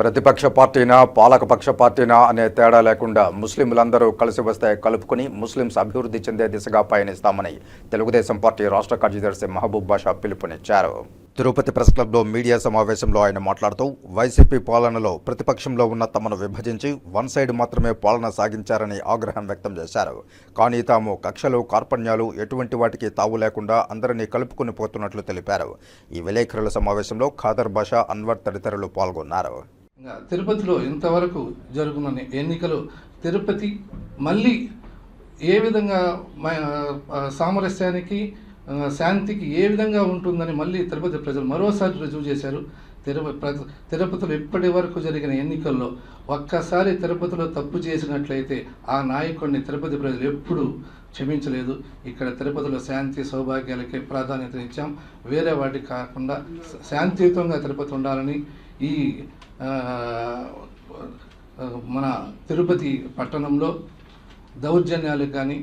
ప్రతిపక్ష పార్టీనా పాలకపక్ష పార్టీనా అనే తేడా లేకుండా ముస్లింలందరూ కలిసి వస్తే కలుపుకుని ముస్లింస్ అభివృద్ధి చెందే దిశగా పయనిస్తామని తెలుగుదేశం పార్టీ రాష్ట్ర కార్యదర్శి మహబూబ్ బాషా పిలుపునిచ్చారు. తిరుపతి ప్రెస్ క్లబ్లో మీడియా సమావేశంలో ఆయన మాట్లాడుతూ వైసీపీ పాలనలో ప్రతిపక్షంలో ఉన్న తమను విభజించి వన్ సైడ్ మాత్రమే పాలన సాగించారని ఆగ్రహం వ్యక్తం చేశారు. కానీ తాము కక్షలు కార్పణ్యాలు ఎటువంటి వాటికి తావు లేకుండా అందరినీ కలుపుకుని పోతున్నట్లు తెలిపారు. ఈ విలేకరుల సమావేశంలో ఖాదర్ బాషా అన్వర్ తదితరులు పాల్గొన్నారు. తిరుపతిలో ఇంతవరకు జరుగుతున్న ఎన్నికలు తిరుపతి మళ్ళీ ఏ విధంగా సామరస్యానికి శాంతికి ఏ విధంగా ఉంటుందని మళ్ళీ తిరుపతి ప్రజలు మరోసారి రుజువు చేశారు. తిరుపతి తిరుపతిలో ఇప్పటి వరకు జరిగిన ఎన్నికల్లో ఒక్కసారి తిరుపతిలో తప్పు చేసినట్లయితే ఆ నాయకుడిని తిరుపతి ప్రజలు ఎప్పుడూ క్షమించలేదు. ఇక్కడ తిరుపతిలో శాంతి సౌభాగ్యాలకే ప్రాధాన్యత ఇచ్చాం వేరే వాటికి కాకుండా శాంతియుతంగా తిరుపతి ఉండాలని ఈ మన తిరుపతి పట్టణంలో దౌర్జన్యాలకు కానీ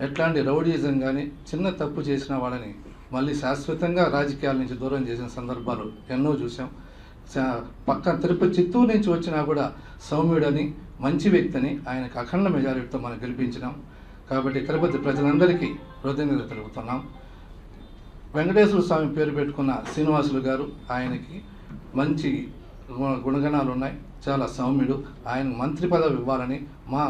ఎట్లాంటి రౌడీజం కానీ చిన్న తప్పు చేసిన వాళ్ళని మళ్ళీ శాశ్వతంగా రాజకీయాల నుంచి దూరం చేసిన సందర్భాలు ఎన్నో చూసాం సా- పక్కన తిరుపతి చిత్తూరు నుంచి వచ్చినా కూడా సౌమ్యుడని మంచి వ్యక్తిని ఆయనకు అఖండ మెజారిటీతో మనం గెలిపించినాం. కాబట్టి తిరుపతి ప్రజలందరికీ కృతజ్ఞత తెలుపుతున్నాం. వెంకటేశ్వర స్వామి పేరు పెట్టుకున్న శ్రీనివాసులు గారు ఆయనకి మంచి గుణగణాలు ఉన్నాయి చాలా సౌమ్యుడు. ఆయన మంత్రి పదవి ఇవ్వాలని మా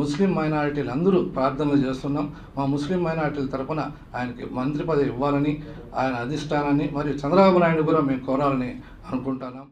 ముస్లిం మైనారిటీలు అందరూ ప్రార్థనలు చేస్తున్నాం. మా ముస్లిం మైనారిటీల తరపున ఆయనకి మంత్రి పదవి ఇవ్వాలని ఆయన అధిష్టానాన్ని మరియు చంద్రబాబు నాయుడు కూడా మేము కోరాలని అనుకుంటున్నాం.